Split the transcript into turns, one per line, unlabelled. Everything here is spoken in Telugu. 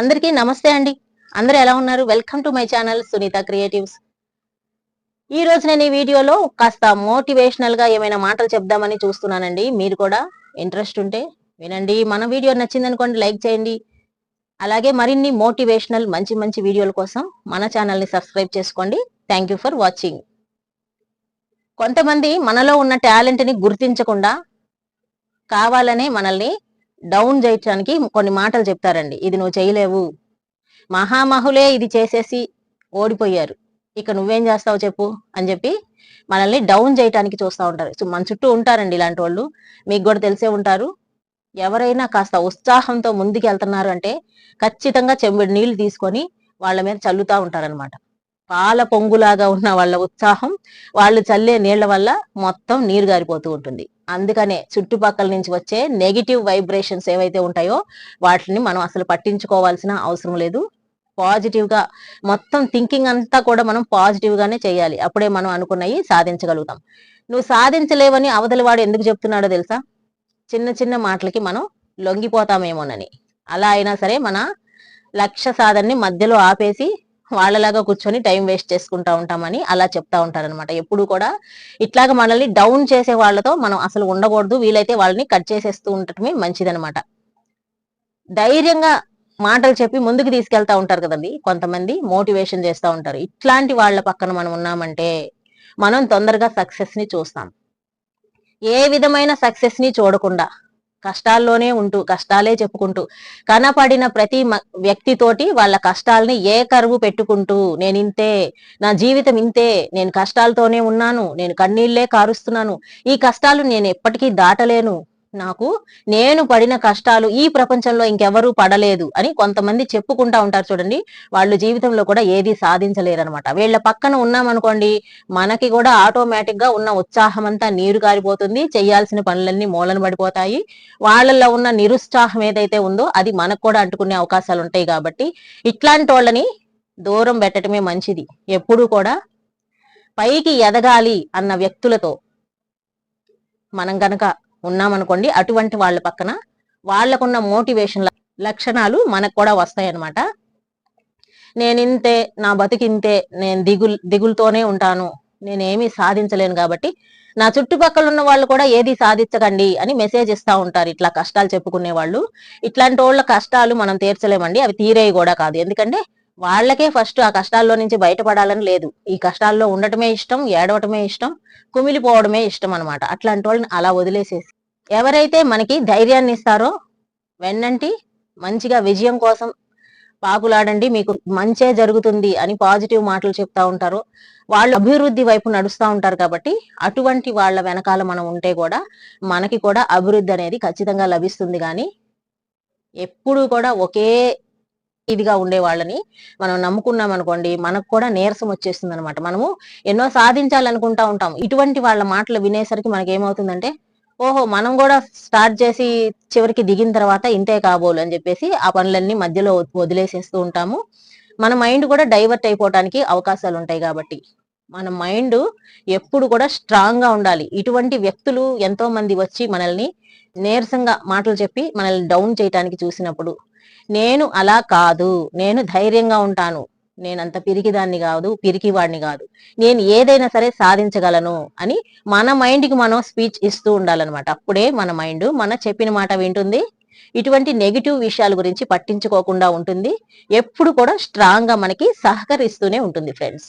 అందరికీ నమస్తే అండి. అందరు ఎలా ఉన్నారు? Welcome to my channel Sunitha creatives ఈ రోజు నేను ఈ వీడియోలో కాస్త మోటివేషనల్గా ఏమైనా మాటలు చెప్దామని చూస్తున్నానండి. మీరు కూడా ఇంట్రెస్ట్ ఉంటే వినండి. మన వీడియో నచ్చింది అనుకోండి లైక్ చేయండి. అలాగే మరిన్ని మోటివేషనల్ మంచి మంచి వీడియోల కోసం మన ఛానల్ని సబ్స్క్రైబ్ చేసుకోండి. థ్యాంక్ యూ ఫర్ వాచింగ్ కొంతమంది మనలో ఉన్న టాలెంట్ని గుర్తించకుండా కావాలనే మనల్ని డౌన్ చేయటానికి కొన్ని మాటలు చెప్తారండి. ఇది నువ్వు చేయలేవు. మహామహులే ఇది చేసేసి ఓడిపోయారు. ఇక నువ్వేం చేస్తావు చెప్పు అని చెప్పి మనల్ని డౌన్ చేయటానికి చూస్తూ ఉంటారు. సో మన చుట్టూ ఉంటారండి ఇలాంటి వాళ్ళు. మీకు కూడా తెలిసే ఉంటారు. ఎవరైనా కాస్త ఉత్సాహంతో ముందుకు వెళ్తున్నారు అంటే ఖచ్చితంగా చెంబుడు నీళ్ళు తీసుకొని వాళ్ళ మీద చల్లుతూ ఉంటారనమాట పాల పొంగులాగా ఉన్న వాళ్ళ ఉత్సాహం వాళ్ళు చల్లే నీళ్ళ వల్ల మొత్తం నీరు గారిపోతూ ఉంటుంది. అందుకనే చుట్టుపక్కల నుంచి వచ్చే నెగిటివ్ వైబ్రేషన్స్ ఏవైతే ఉంటాయో వాటిని మనం అసలు పట్టించుకోవాల్సిన అవసరం లేదు. పాజిటివ్గా మొత్తం థింకింగ్ అంతా కూడా మనం పాజిటివ్ గానే చేయాలి. అప్పుడే మనం అనుకున్నవి సాధించగలుగుతాం. నువ్వు సాధించలేవని అవతలి వాడు ఎందుకు చెప్తున్నాడో తెలుసా? చిన్న చిన్న మాటలకి మనం లొంగిపోతామేమోనని. అలా అయినా సరే మన లక్ష్య సాధనని మధ్యలో ఆపేసి వాళ్ళలాగా కూర్చొని టైం వేస్ట్ చేసుకుంటా ఉంటామని అలా చెప్తా ఉంటారనమాట ఎప్పుడు కూడా ఇట్లాగ మనల్ని డౌన్ చేసే వాళ్ళతో మనం అసలు ఉండకూడదు. వీలైతే వాళ్ళని కట్ చేసేస్తూ ఉండటమే మంచిదనమాట ధైర్యంగా మాటలు చెప్పి ముందుకు తీసుకెళ్తా ఉంటారు కదండి. కొంతమంది మోటివేషన్ చేస్తూ ఉంటారు. ఇట్లాంటి వాళ్ళ పక్కన మనం ఉన్నామంటే మనం తొందరగా సక్సెస్ని చూస్తాం. ఏ విధమైన సక్సెస్ని చూడకుండా కష్టాల్లోనే ఉంటూ కష్టాలే చెప్పుకుంటూ కనపడిన ప్రతి మ- వ్యక్తితోటి వాళ్ళ కష్టాలని ఏ కరువు పెట్టుకుంటూ నేను ఇంతే నా జీవితం ఇంతే నేను కష్టాలతోనే ఉన్నాను నేను కన్నీళ్ళే కారుస్తున్నాను ఈ కష్టాలు నేను ఎప్పటికీ దాటలేను నాకు నేను పడిన కష్టాలు ఈ ప్రపంచంలో ఇంకెవరూ పడలేదు అని కొంతమంది చెప్పుకుంటా ఉంటారు చూడండి. వాళ్ళు జీవితంలో కూడా ఏది సాధించలేరు అనమాట వీళ్ళ పక్కన ఉన్నామనుకోండి మనకి కూడా ఆటోమేటిక్గా ఉన్న ఉత్సాహం అంతా నీరు కారిపోతుంది చేయాల్సిన పనులన్నీ మూలన పడిపోతాయి. వాళ్ళల్లో ఉన్న నిరుత్సాహం ఏదైతే ఉందో అది మనకు కూడా అంటుకునే అవకాశాలు ఉంటాయి కాబట్టి ఇట్లాంటి వాళ్ళని దూరం పెట్టడమే మంచిది. ఎప్పుడూ కూడా పైకి ఎదగాలి అన్న వ్యక్తులతో మనం గనక ఉన్నామనుకోండి అటువంటి వాళ్ళ పక్కన వాళ్ళకున్న మోటివేషన్ లక్షణాలు మనకు కూడా వస్తాయన్నమాట. నేను ఇంతే నా బతికింతే నేను దిగులు దిగులుతోనే ఉంటాను నేనేమీ సాధించలేను కాబట్టి నా చుట్టుపక్కల ఉన్న వాళ్ళు కూడా ఏది సాధించకండి అని మెసేజ్ ఇస్తా ఉంటారు. ఇట్లా కష్టాలు చెప్పుకునే వాళ్ళు. ఇట్లాంటి వాళ్ళ కష్టాలు మనం తీర్చలేమండి అవి తీరేవి కూడా కాదు. ఎందుకంటే వాళ్ళకే ఫస్ట్ ఆ కష్టాల్లో నుంచి బయటపడాలని లేదు. ఈ కష్టాల్లో ఉండటమే ఇష్టం ఏడవటమే ఇష్టం కుమిలిపోవడమే ఇష్టం అనమాట అట్లాంటి వాళ్ళని అలా వదిలేసేసి. ఎవరైతే మనకి ధైర్యాన్ని ఇస్తారో వెన్నంటి మంచిగా విజయం కోసం పాకులాడండి మీకు మంచే జరుగుతుంది అని పాజిటివ్ మాటలు చెప్తా ఉంటారు. వాళ్ళు అభివృద్ధి వైపు నడుస్తూ ఉంటారు కాబట్టి అటువంటి వాళ్ళ వెనకాల మనం ఉంటే కూడా మనకి కూడా అభివృద్ధి అనేది ఖచ్చితంగా లభిస్తుంది. కానీ ఎప్పుడు కూడా ఒకే ఇదిగా ఉండే వాళ్ళని మనం నమ్ముకున్నాం అనుకోండి మనకు కూడా నీరసం వచ్చేస్తుంది అనమాట మనము ఎన్నో సాధించాలనుకుంటా ఉంటాం. ఇటువంటి వాళ్ళ మాటలు వినేసరికి మనకి ఏమవుతుందంటే ఓహో మనం కూడా స్టార్ట్ చేసి చివరికి దిగిన తర్వాత ఇంతే కాబోలు అని చెప్పేసి ఆ పనులన్నీ మధ్యలో వదిలేసేస్తూ ఉంటాము. మన మైండ్ కూడా డైవర్ట్ అయిపోవటానికి అవకాశాలు ఉంటాయి కాబట్టి. మన మైండ్ ఎప్పుడు కూడా స్ట్రాంగ్గా ఉండాలి. ఇటువంటి వ్యక్తులు ఎంతో మంది వచ్చి మనల్ని నీరసంగా మాటలు చెప్పి మనల్ని డౌన్ చేయటానికి చూసినప్పుడు నేను అలా కాదు నేను ధైర్యంగా ఉంటాను నేను అంత పిరికిదాన్ని కాదు పిరికివాడిని కాదు నేను ఏదైనా సరే సాధించగలను అని మన మైండ్కి మనం స్పీచ్ ఇస్తూ ఉండాలన్నమాట. అప్పుడే మన మైండ్ మన చెప్పిన మాట వింటుంది. ఇటువంటి నెగిటివ్ విషయాల గురించి పట్టించుకోకుండా ఉంటుంది. ఎప్పుడు కూడా స్ట్రాంగ్గా మనకి సహకరిస్తూనే ఉంటుంది ఫ్రెండ్స్.